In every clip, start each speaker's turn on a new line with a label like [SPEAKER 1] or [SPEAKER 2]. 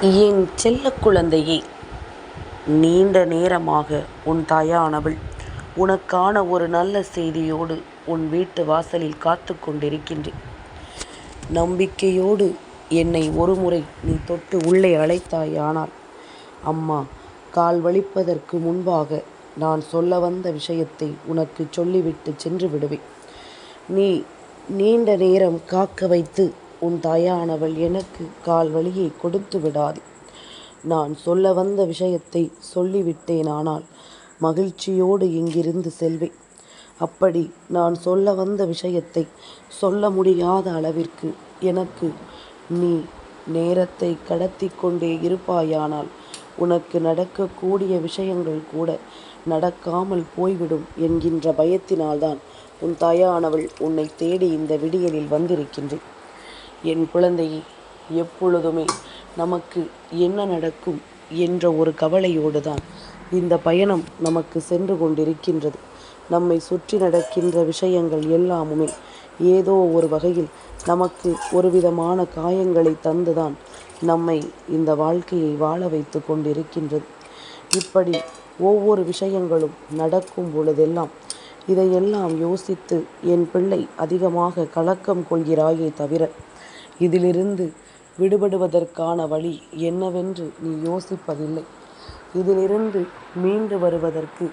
[SPEAKER 1] என் செல்ல குழந்தையே நீண்ட நேரமாக உன் தாயானவள் உனக்கான ஒரு நல்ல செய்தியோடு உன் வீட்டு வாசலில் காத்து கொண்டிருக்கின்றேன். நம்பிக்கையோடு என்னை ஒருமுறை நீ தொட்டு உள்ளே அழைத்தாயானால் அம்மா கால் வலிப்பதற்கு முன்பாக நான் சொல்ல வந்த விஷயத்தை உனக்கு சொல்லிவிட்டு சென்று விடுவேன். நீ நீண்ட நேரம் காக்க வைத்து உன் தாயானவள் எனக்கு கால் வலியை கொடுத்து விடாது. நான் சொல்ல வந்த விஷயத்தை சொல்லிவிட்டேனானால் மகிழ்ச்சியோடு இங்கிருந்து செல்வேன். அப்படி நான் சொல்ல வந்த விஷயத்தை சொல்ல முடியாத அளவிற்கு எனக்கு நீ நேரத்தை கடத்தி கொண்டே இருப்பாயானால் உனக்கு நடக்கக்கூடிய விஷயங்கள் கூட நடக்காமல் போய்விடும் என்கின்ற பயத்தினால்தான் உன் தாயானவள் உன்னை தேடி இந்த விடியலில் வந்திருக்கின்றேன். என் குழந்தையை எப்பொழுதுமே நமக்கு என்ன நடக்கும் என்ற ஒரு கவலையோடு தான் இந்த பயணம் நமக்கு சென்று கொண்டிருக்கின்றது. நம்மை சுற்றி நடக்கின்ற விஷயங்கள் எல்லாமுமே ஏதோ ஒரு வகையில் நமக்கு ஒரு விதமான காயங்களை தந்துதான் நம்மை இந்த வாழ்க்கையை வாழ வைத்து கொண்டிருக்கின்றது. இப்படி ஒவ்வொரு விஷயங்களும் நடக்கும் பொழுதெல்லாம் இதையெல்லாம் யோசித்து என் பிள்ளை அதிகமாக கலக்கம் கொள்கிறாயே தவிர இதிலிருந்து விடுபடுவதற்கான வழி என்னவென்று நீ யோசிப்பதில்லை. இதிலிருந்து மீண்டு வருவதற்கு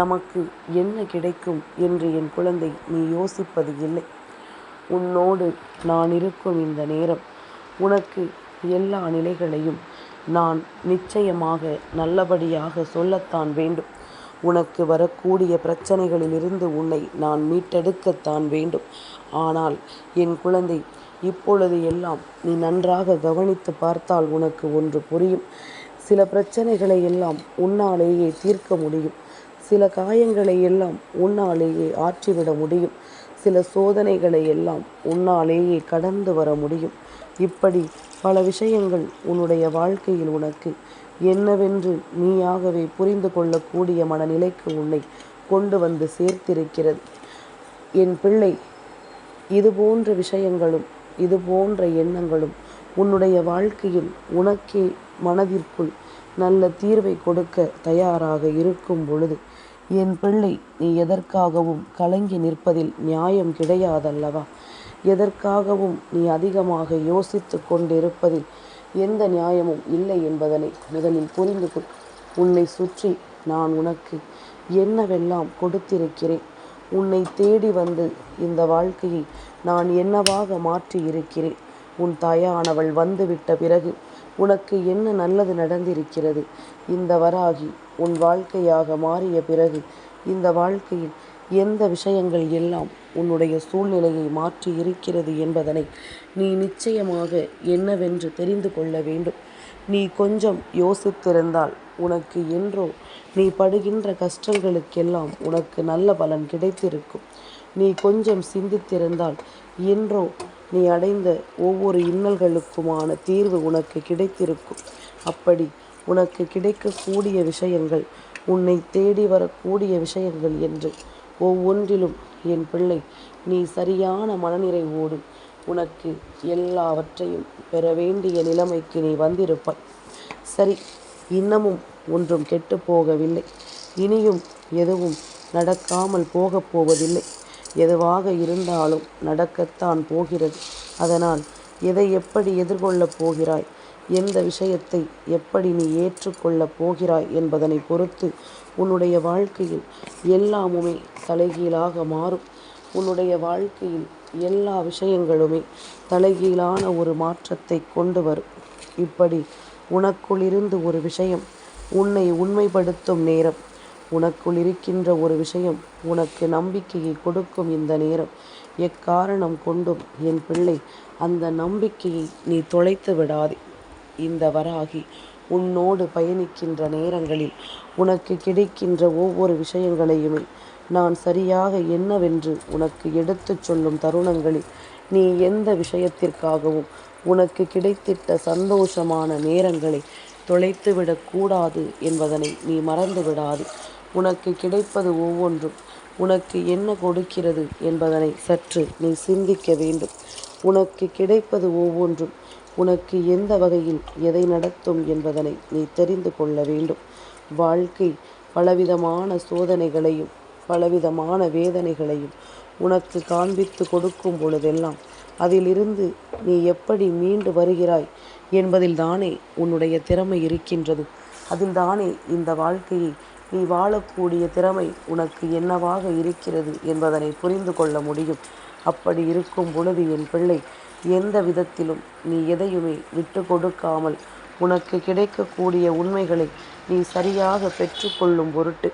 [SPEAKER 1] நமக்கு என்ன கிடைக்கும் என்று என் குழந்தை நீ யோசிப்பது இல்லை. உன்னோடு நான் இருக்கும் இந்த நேரம் உனக்கு எல்லா நிலைகளையும் நான் நிச்சயமாக நல்லபடியாக சொல்லத்தான் வேண்டும். உனக்கு வரக்கூடிய பிரச்சனைகளிலிருந்து உன்னை நான் மீட்டெடுக்கத்தான் வேண்டும். ஆனால் என் குழந்தை இப்பொழுது எல்லாம் நீ நன்றாக கவனித்து பார்த்தால் உனக்கு ஒன்று புரியும். சில பிரச்சனைகளை எல்லாம் உன்னாலேயே தீர்க்க முடியும். சில காயங்களை எல்லாம் உன்னாலேயே ஆற்றிவிட முடியும். சில சோதனைகளை எல்லாம் உன்னாலேயே கடந்து வர முடியும். இப்படி பல விஷயங்கள் உன்னுடைய வாழ்க்கையில் உனக்கு என்னவென்று நீயாகவே புரிந்து கொள்ளக்கூடிய மனநிலைக்கு உன்னை கொண்டு வந்து சேர்த்திருக்கிறது. என் பிள்ளை இது போன்ற விஷயங்களும் இது போன்ற எண்ணங்களும் உன்னுடைய வாழ்க்கையில் உனக்கே மனதிற்குள் நல்ல தீர்வை கொடுக்க தயாராக இருக்கும் பொழுது என் பிள்ளை நீ எதற்காகவும் கலங்கி நிற்பதில் நியாயம் கிடையாதல்லவா? எதற்காகவும் நீ அதிகமாக யோசித்து கொண்டிருப்பதில் எந்த நியாயமும் இல்லை என்பதனை முதலில் புரிந்து கொள். உன்னை சுற்றி நான் உனக்கு என்னவெல்லாம் கொடுத்திருக்கிறேன் உன்னை தேடி வந்து இந்த வாழ்க்கையை நான் என்னவாக மாற்றி இருக்கிறேன்? உன் தாயானவள் வந்துவிட்ட பிறகு உனக்கு என்ன நல்லது நடந்திருக்கிறது? இந்த வராகி உன் வாழ்க்கையாக மாறிய பிறகு இந்த வாழ்க்கையில் எந்த விஷயங்கள் எல்லாம் உன்னுடைய சூழ்நிலையை மாற்றி இருக்கிறது என்பதனை நீ நிச்சயமாக என்னவென்று தெரிந்து கொள்ள வேண்டும். நீ கொஞ்சம் யோசித்திருந்தால் உனக்கு என்றோ நீ படுகின்ற கஷ்டங்களுக்கெல்லாம் உனக்கு நல்ல பலன் கிடைத்திருக்கும். நீ கொஞ்சம் சிந்தித்திருந்தால் இன்றோ நீ அடைந்த ஒவ்வொரு இன்னல்களுக்குமான தீர்வு உனக்கு கிடைத்திருக்கும். அப்படி உனக்கு கிடைக்கக்கூடிய விஷயங்கள் உன்னை தேடி வரக்கூடிய விஷயங்கள் என்று ஒவ்வொன்றிலும் என் பிள்ளை நீ சரியான மனநிறைவோடு உனக்கு எல்லாவற்றையும் பெற வேண்டிய நிலைமைக்கு நீ வந்திருப்பாய். சரி இன்னமும் ஒன்றும் கெட்டு போகவில்லை. இனியும் எதுவும் நடக்காமல் போகப் போவதில்லை. எதுவாக இருந்தாலும் நடக்கத்தான் போகிறது. அதனால் எதை எப்படி எதிர்கொள்ளப் போகிறாய்? எந்த விஷயத்தை எப்படி நீ ஏற்றுக்கொள்ளப் போகிறாய் என்பதனை பொறுத்து உன்னுடைய வாழ்க்கையில் எல்லாமுமே தலைகீழாக மாறும். உன்னுடைய வாழ்க்கையில் எல்லா விஷயங்களுமே தலைகீழான ஒரு மாற்றத்தை கொண்டு வரும். இப்படி உனக்குள்ளிருந்து ஒரு விஷயம் உன்னை உண்மைப்படுத்தும் நேரம் உனக்குள் இருக்கின்ற ஒரு விஷயம் உனக்கு நம்பிக்கையை கொடுக்கும் இந்த நேரம். எக்காரணம் கொண்டும் என் பிள்ளை அந்த நம்பிக்கையை நீ தொலைத்து விடாதே. இந்த வராகி உன்னோடு பயணிக்கின்ற நேரங்களில் உனக்கு கிடைக்கின்ற ஒவ்வொரு விஷயங்களையுமே நான் சரியாக என்னவென்று உனக்கு எடுத்துச் சொல்லும் தருணங்களில் நீ எந்த விஷயத்திற்காகவும் உனக்கு கிடைத்திட்ட சந்தோஷமான நேரங்களை தொலைத்துவிடக்கூடாது என்பதனை நீ மறந்து விடாது உனக்கு கிடைப்பது ஒவ்வொன்றும். உனக்கு என்ன கொடுக்கிறது என்பதனை சற்று நீ சிந்திக்க வேண்டும். உனக்கு கிடைப்பது ஒவ்வொன்றும். உனக்கு எந்த வகையில் எதை நடத்தும் என்பதனை நீ தெரிந்து கொள்ள வேண்டும். வாழ்க்கை பலவிதமான சோதனைகளையும் பலவிதமான வேதனைகளையும் உனக்கு காண்பித்து கொடுக்கும் பொழுதெல்லாம் அதிலிருந்து நீ எப்படி மீண்டு வருகிறாய் என்பதில் தானே உன்னுடைய திறமை இருக்கின்றது. அதில் தானே இந்த வாழ்க்கையை நீ வாழக்கூடிய திறமை உனக்கு என்னவாக இருக்கிறது என்பதனை புரிந்து கொள்ள முடியும். அப்படி இருக்கும் பொழுது என் பிள்ளை எந்த விதத்திலும் நீ எதையுமே விட்டு கொடுக்காமல் உனக்கு கிடைக்கக்கூடிய உண்மைகளை நீ சரியாக பெற்றுக்கொள்ளும் பொருட்டு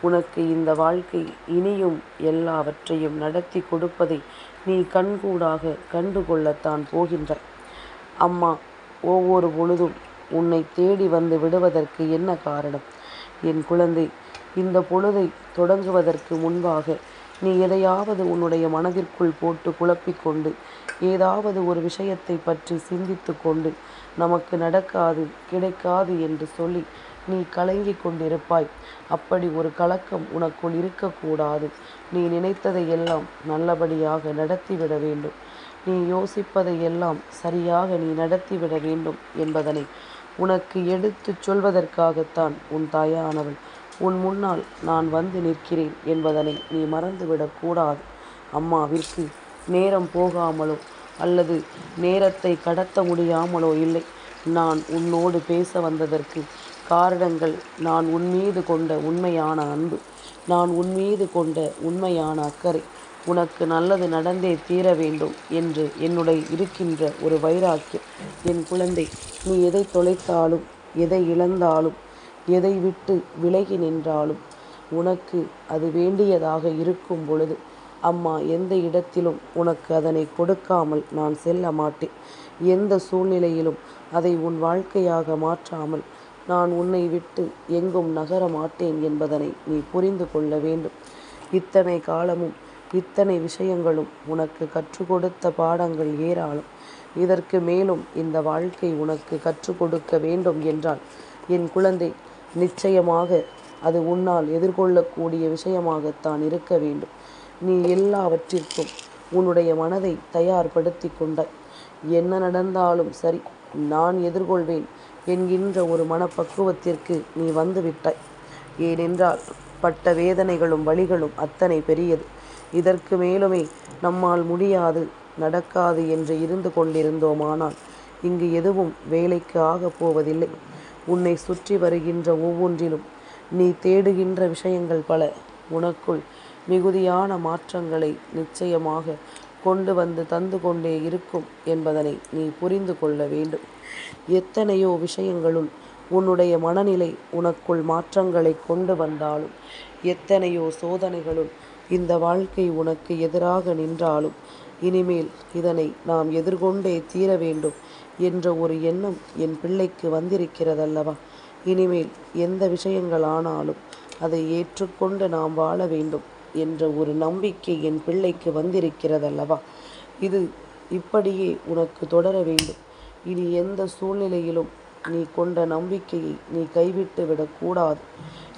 [SPEAKER 1] உனக்கு இந்த வாழ்க்கை இனியும் எல்லாவற்றையும் நடத்தி கொடுப்பதை நீ கண்கூடாக கண்டுகொள்ளத்தான் போகின்ற அம்மா ஒவ்வொரு பொழுதும் உன்னை தேடி வந்து விடுவதற்கு என்ன காரணம்? என் குழந்தை இந்த பொழுதை தொடங்குவதற்கு முன்பாக நீ எதையாவது உன்னுடைய மனதிற்குள் போட்டு குழப்பிக்கொண்டு ஏதாவது ஒரு விஷயத்தை பற்றி சிந்தித்து கொண்டு நமக்கு நடக்காது கிடைக்காது என்று சொல்லி நீ கலங்கி கொண்டிருப்பாய். அப்படி ஒரு கலக்கம் உனக்குள் இருக்கக்கூடாது. நீ நினைத்ததை எல்லாம் நல்லபடியாக நடத்திவிட வேண்டும். நீ யோசிப்பதை எல்லாம் சரியாக நீ நடத்திவிட வேண்டும் என்பதனை உனக்கு எடுத்துச் சொல்வதற்காகத்தான் உன் தாயானவள். உன் முன்னால் நான் வந்து நிற்கிறேன் என்பதனை நீ மறந்துவிடக் கூடாது. அம்மாவிற்கு நேரம் போகாமலோ அல்லது நேரத்தை கடத்த முடியாமலோ இல்லை. நான் உன்னோடு பேச வந்ததற்கு காரணங்கள் நான் உன் மீது கொண்ட உண்மையான அன்பு. நான் உன் மீது கொண்ட உண்மையான அக்கறை. உனக்கு நல்லது நடந்தே தீர வேண்டும் என்று என்னுடைய இருக்கின்ற ஒரு வைராக்கியம். என் குழந்தை நீ எதை தொலைத்தாலும் எதை இழந்தாலும் எதை விட்டு விலகி நின்றாலும் உனக்கு அது வேண்டியதாக இருக்கும் பொழுது அம்மா எந்த இடத்திலும் உனக்கு அதனை கொடுக்காமல் நான் செல்ல மாட்டேன். எந்த சூழ்நிலையிலும் அதை உன் வாழ்க்கையாக மாற்றாமல் நான் உன்னை விட்டு எங்கும் நகர மாட்டேன் என்பதனை நீ புரிந்து கொள்ள வேண்டும். இத்தனை காலமும் இத்தனை விஷயங்களும் உனக்கு கற்றுக் கொடுத்த பாடங்கள் ஏராளம். இதற்கு மேலும் இந்த வாழ்க்கை உனக்கு கற்றுக் கொடுக்க வேண்டும் என்றால் என் குழந்தை நிச்சயமாக அது உன்னால் எதிர்கொள்ளக்கூடிய விஷயமாகத்தான் இருக்க வேண்டும். நீ எல்லாவற்றிற்கும் உன்னுடைய மனதை தயார்படுத்தி கொண்டாய். என்ன நடந்தாலும் சரி நான் எதிர்கொள்வேன் என்கின்ற ஒரு மனப்பக்குவத்திற்கு நீ வந்து விட்டாய் ஏனென்றால் பட்ட வேதனைகளும் வழிகளும் அத்தனை பெரியது. இதற்கு மேலுமே நம்மால் முடியாது நடக்காது என்று இருந்து கொண்டிருந்தோமானால் இங்கு எதுவும் வேலைக்கு ஆகப் போவதில்லை. உன்னை சுற்றி வருகின்ற ஒவ்வொன்றிலும் நீ தேடுகின்ற விஷயங்கள் பல. உனக்குள் மிகுதியான மாற்றங்களை நிச்சயமாக கொண்டு வந்து தந்து கொண்டே இருக்கும் என்பதனை நீ புரிந்து கொள்ள வேண்டும். எத்தனையோ விஷயங்களுள் உன்னுடைய மனநிலை உனக்குள் மாற்றங்களை கொண்டு வந்தாலும் எத்தனையோ சோதனைகளுள் இந்த வாழ்க்கை உனக்கு எதிராக நின்றாலும் இனிமேல் இதனை நாம் எதிர்கொண்டே தீர வேண்டும் என்ற ஒரு எண்ணம் என் பிள்ளைக்கு வந்திருக்கிறதல்லவா? இனிமேல் எந்த விஷயங்கள் ஆனாலும் அதை ஏற்றுக்கொண்டு நாம் வாழ வேண்டும் என்ற ஒரு நம்பிக்கை என் பிள்ளைக்கு வந்திருக்கிறதல்லவா? இது இப்படியே உனக்கு தொடர வேண்டும். இனி எந்த சூழ்நிலையிலும் நீ கொண்ட நம்பிக்கையை நீ கைவிட்டு விடக்கூடாது.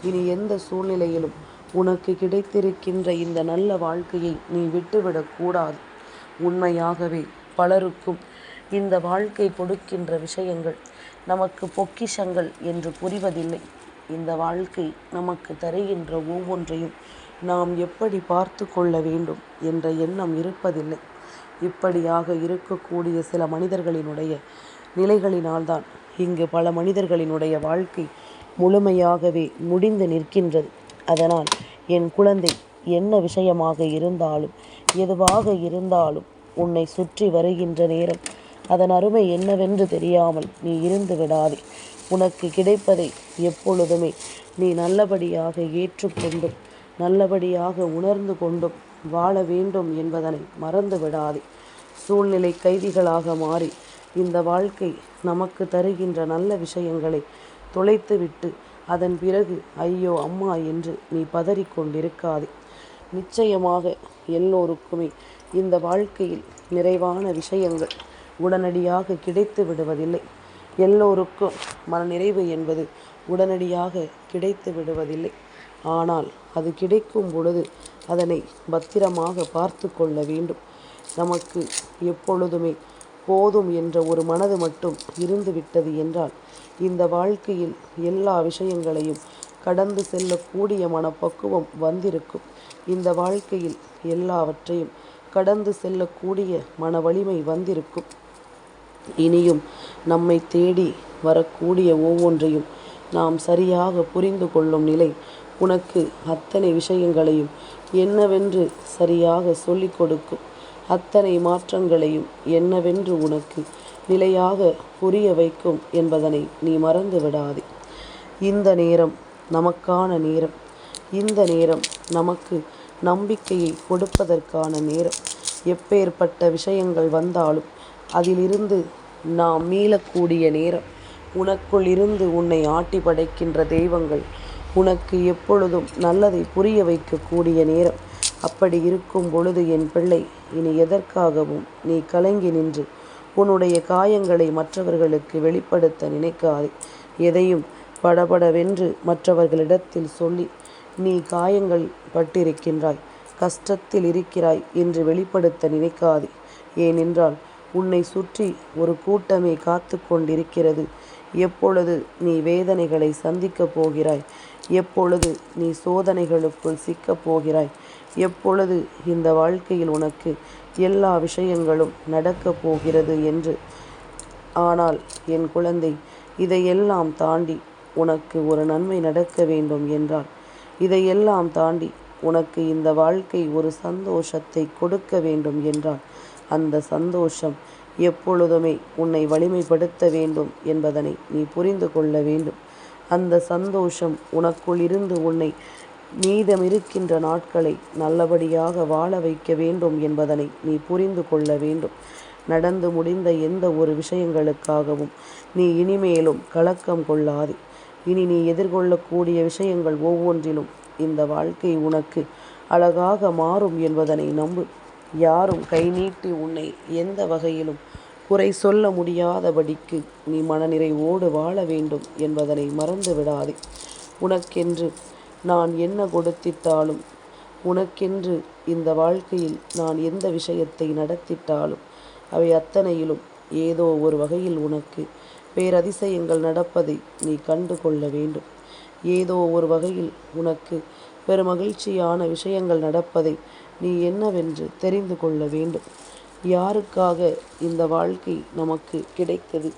[SPEAKER 1] இனி எந்த சூழ்நிலையிலும் உனக்கு கிடைத்திருக்கின்ற இந்த நல்ல வாழ்க்கையை நீ விட்டுவிடக்கூடாது உண்மையாகவே பலருக்கும் இந்த வாழ்க்கை கொடுக்கின்ற விஷயங்கள் நமக்கு பொக்கிஷங்கள் என்று புரிவதில்லை. இந்த வாழ்க்கை நமக்கு தருகின்ற ஒவ்வொன்றையும் நாம் எப்படி பார்த்து கொள்ள வேண்டும் என்ற எண்ணம் இருப்பதில்லை. இப்படியாக இருக்கக்கூடிய சில மனிதர்களினுடைய நிலைகளினால்தான் இங்கு பல மனிதர்களினுடைய வாழ்க்கை முழுமையாகவே முடிந்து நிற்கின்றது. அதனால் என் குழந்தை என்ன விஷயமாக இருந்தாலும் எதுவாக இருந்தாலும் உன்னை சுற்றி வருகின்ற நேரம் அதன் அருமை என்னவென்று தெரியாமல் நீ இருந்து விடாதே. உனக்கு கிடைப்பதை எப்பொழுதுமே நீ நல்லபடியாக ஏற்றுக்கொண்டும் நல்லபடியாக உணர்ந்து கொண்டும் வாழ வேண்டும் என்பதனை மறந்து விடாதே. சூழ்நிலை கைதிகளாக மாறி இந்த வாழ்க்கை நமக்கு தருகின்ற நல்ல விஷயங்களை தொலைத்துவிட்டு அதன் பிறகு ஐயோ அம்மா என்று நீ பதறிக்கொண்டிருக்காதே. நிச்சயமாக எல்லோருக்குமே இந்த வாழ்க்கையில் நிறைவான விஷயங்கள் உடனடியாக கிடைத்து விடுவதில்லை. எல்லோருக்கும் மனநிறைவு என்பது உடனடியாக கிடைத்து விடுவதில்லை. ஆனால் அது கிடைக்கும் பொழுது அதனை பத்திரமாக பார்த்து கொள்ள வேண்டும். நமக்கு எப்பொழுதுமே போதும் என்ற ஒரு மனது மட்டும் இருந்து விட்டது என்றால் இந்த வாழ்க்கையில் எல்லா விஷயங்களையும் கடந்து செல்லக்கூடிய மனப்பக்குவம் வந்திருக்கும். இந்த வாழ்க்கையில் எல்லாவற்றையும் கடந்து செல்லக்கூடிய மன வலிமை வந்திருக்கும். இனியும் நம்மை தேடி வரக்கூடிய ஒவ்வொன்றையும் நாம் சரியாக புரிந்து கொள்ளும் நிலை உனக்கு அத்தனை விஷயங்களையும் என்னவென்று சரியாக சொல்லிக் கொடுக்கும். அத்தனை மாற்றங்களையும் என்னவென்று உனக்கு நிலையாக புரிய வைக்கும் என்பதனை நீ மறந்து விடாதே. இந்த நேரம் நமக்கான நேரம். இந்த நேரம் நமக்கு நம்பிக்கையை கொடுப்பதற்கான நேரம். எப்பேற்பட்ட விஷயங்கள் வந்தாலும் அதிலிருந்து நாம் மீளக்கூடிய நேரம். உனக்குள் இருந்து உன்னை ஆட்டி படைக்கின்ற தெய்வங்கள் உனக்கு எப்பொழுதும் நல்லதை புரிய வைக்கக்கூடிய நேரம். அப்படி இருக்கும் பொழுது என் பிள்ளை இனி எதற்காகவும் நீ கலங்கி நின்று உன்னுடைய காயங்களை மற்றவர்களுக்கு வெளிப்படுத்த நினைக்காதே. எதையும் படபடவென்று மற்றவர்களிடத்தில் சொல்லி நீ காயங்கள் பட்டிருக்கின்றாய் கஷ்டத்தில் இருக்கிறாய் என்று வெளிப்படுத்த நினைக்காதே. ஏனென்றால் உன்னை சுற்றி ஒரு கூட்டமே காத்து கொண்டிருக்கிறது. எப்பொழுது நீ வேதனைகளை சந்திக்கப் போகிறாய்? எப்பொழுது நீ சோதனைகளுக்குள் சிக்கப் போகிறாய்? எப்பொழுது இந்த வாழ்க்கையில் உனக்கு எல்லா விஷயங்களும் நடக்கப் போகிறது என்று? ஆனால் என் குழந்தை இதையெல்லாம் தாண்டி உனக்கு ஒரு நன்மை நடக்க வேண்டும் என்றால் இதையெல்லாம் தாண்டி உனக்கு இந்த வாழ்க்கை ஒரு சந்தோஷத்தை கொடுக்க வேண்டும் என்றால் அந்த சந்தோஷம் எப்பொழுதுமே உன்னை வலிமைப்படுத்த வேண்டும் என்பதனை நீ புரிந்து கொள்ள வேண்டும். அந்த சந்தோஷம் உனக்குள் இருந்து உன்னை மீதமிருக்கின்ற நாட்களை நல்லபடியாக வாழ வைக்க வேண்டும் என்பதனை நீ புரிந்து கொள்ள வேண்டும். நடந்து முடிந்த எந்த ஒரு விஷயங்களுக்காகவும் நீ இனிமேலும் கலக்கம் கொள்ளாதே. இனி நீ எதிர்கொள்ளக்கூடிய விஷயங்கள் ஒவ்வொன்றிலும் இந்த வாழ்க்கை உனக்கு அழகாக மாறும் என்பதனை நம்பு. யாரும் கை நீட்டி உன்னை எந்த வகையிலும் குறை சொல்ல முடியாதபடிக்கு நீ மனநிறைவோடு வாழ வேண்டும் என்பதனை மறந்து விடாதே. உனக்கென்று நான் என்ன கொடுத்திட்டாலும் உனக்கென்று இந்த வாழ்க்கையில் நான் எந்த விஷயத்தை நடத்திட்டாலும் அவை அத்தனையிலும் ஏதோ ஒரு வகையில் உனக்கு பேரதிசயங்கள் நடப்பதை நீ கண்டு கொள்ள வேண்டும். ஏதோ ஒரு வகையில் உனக்கு பெருமகிழ்ச்சியான விஷயங்கள் நடப்பதை நீ என்னவென்று தெரிந்து கொள்ள வேண்டும். யாருக்காக இந்த வாழ்க்கை நமக்கு கிடைத்தது?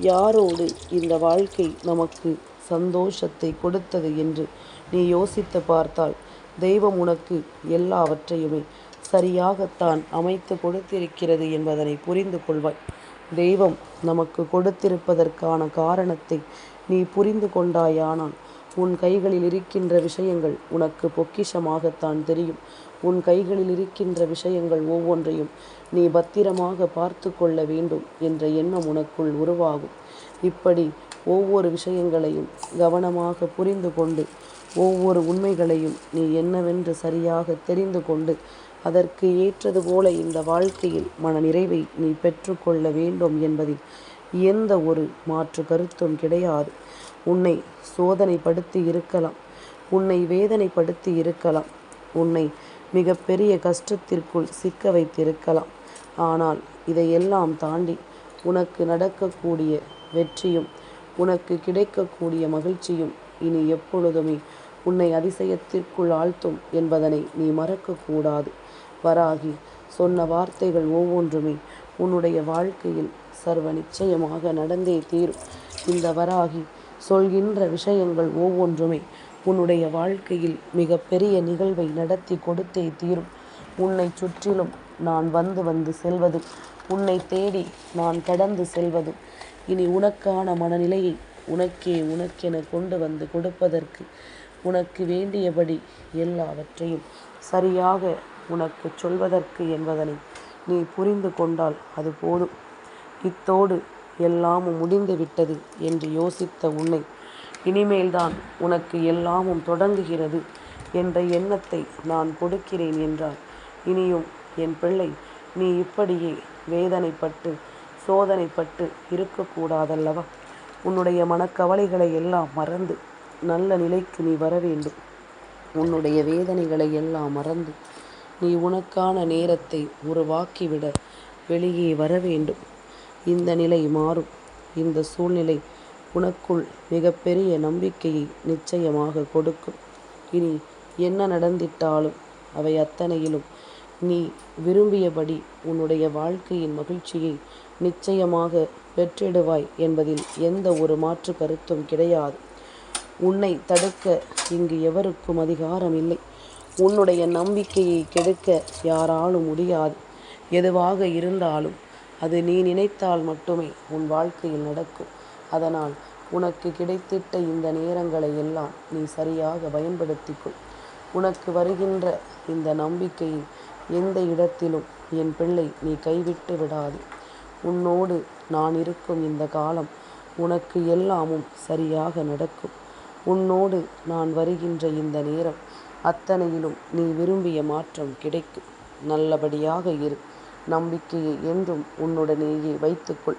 [SPEAKER 1] யாரோடு இந்த வாழ்க்கை நமக்கு சந்தோஷத்தை கொடுத்தது என்று நீ யோசித்து பார்த்தால் தெய்வம் உனக்கு எல்லாவற்றையுமே சரியாகத்தான் அமைத்து கொடுத்திருக்கிறது என்பதனை புரிந்து கொள்வாய். தெய்வம் நமக்கு கொடுத்திருப்பதற்கான காரணத்தை நீ புரிந்து கொண்டாயானால் உன் கைகளில் இருக்கின்ற விஷயங்கள் உனக்கு பொக்கிஷமாகத்தான் தெரியும். உன் கைகளில் இருக்கின்ற விஷயங்கள் ஒவ்வொன்றையும் நீ பத்திரமாக பார்த்து கொள்ள வேண்டும் என்ற எண்ணம் உனக்குள் உருவாகும். இப்படி ஒவ்வொரு விஷயங்களையும் கவனமாக புரிந்து கொண்டு ஒவ்வொரு உண்மைகளையும் நீ என்னவென்று சரியாக தெரிந்து கொண்டு அதற்கு ஏற்றது போல இந்த வாழ்க்கையில் மன நிறைவை நீ பெற்றுக்கொள்ள வேண்டும் என்பதில் எந்த ஒரு மாற்று கருத்தும் கிடையாது. உன்னை சோதனைப்படுத்தி இருக்கலாம் உன்னை வேதனைப்படுத்தி இருக்கலாம் உன்னை மிகப்பெரிய கஷ்டத்திற்குள் சிக்க வைத்திருக்கலாம். ஆனால் இதையெல்லாம் தாண்டி உனக்கு நடக்கக்கூடிய வெற்றியும் உனக்கு கிடைக்கக்கூடிய மகிழ்ச்சியும் இனி எப்பொழுதுமே உன்னை அதிசயத்திற்குள் ஆழ்த்தும் என்பதனை நீ மறக்கக்கூடாது. வராகி சொன்ன வார்த்தைகள் ஒவ்வொன்றுமே உன்னுடைய வாழ்க்கையில் சர்வ நிச்சயமாக நடந்தே தீரும். இந்த வராகி சொல்கின்ற விஷயங்கள் ஒவ்வொன்றுமே உன்னுடைய வாழ்க்கையில் மிக பெரிய நிகழ்வை நடத்தி கொடுத்தே தீரும். உன்னை சுற்றிலும் நான் வந்து வந்து செல்வதும் உன்னை தேடி நான் கடந்து செல்வதும் இனி உனக்கான மனநிலையை உனக்கே உனக்கென கொண்டு வந்து கொடுப்பதற்கு உனக்கு வேண்டியபடி எல்லாவற்றையும் சரியாக உனக்கு சொல்வதற்கு என்பதனை நீ புரிந்து கொண்டால் அது போதும். இத்தோடு எல்லாமும் முடிந்துவிட்டது என்று யோசித்த உன்னை இனிமேல்தான் உனக்கு எல்லாமும் தொடங்குகிறது என்ற எண்ணத்தை நான் கொடுக்கிறேன் என்றால் இனியும் என் பிள்ளை நீ இப்படியே வேதனைப்பட்டு சோதனைப்பட்டு இருக்கக்கூடாதல்லவா? உன்னுடைய மனக்கவலைகளை எல்லாம் மறந்து நல்ல நிலைக்கு நீ வர வேண்டும். உன்னுடைய வேதனைகளை எல்லாம் மறந்து நீ உனக்கான நேரத்தை உருவாக்கிவிட வெளியே வர வேண்டும். இந்த நிலை மாறும். இந்த சூழ்நிலை உனக்குள் மிகப்பெரிய நம்பிக்கையை நிச்சயமாக கொடுக்கும். இனி என்ன நடந்திட்டாலும் அவை அத்தனையிலும் நீ விரும்பியபடி உன்னுடைய வாழ்க்கையின் மகிழ்ச்சியை நிச்சயமாக பெற்றிடுவாய் என்பதில் எந்த ஒரு மாற்று கருத்தும் கிடையாது. உன்னை தடுக்க இங்கு எவருக்கும் அதிகாரம் இல்லை. உன்னுடைய நம்பிக்கையை கெடுக்க யாராலும் முடியாது. எதுவாக இருந்தாலும் அது நீ நினைத்தால் மட்டுமே உன் வாழ்க்கையில் நடக்கும். அதனால் உனக்கு கிடைத்திட்ட இந்த நேரங்களை எல்லாம் நீ சரியாக பயன்படுத்திக்கொள் உனக்கு வருகின்ற இந்த நம்பிக்கையை எந்த இடத்திலும் என் பிள்ளை நீ கைவிட்டு விடாது உன்னோடு நான் இருக்கும் இந்த காலம் உனக்கு எல்லாமும் சரியாக நடக்கும். உன்னோடு நான் வருகின்ற இந்த நேரம் அத்தனையிலும் நீ விரும்பிய மாற்றம் கிடைக்கும். நல்லபடியாக இரு. நம்பிக்கையை என்றும் உன்னுடனேயே வைத்துக்கொள்.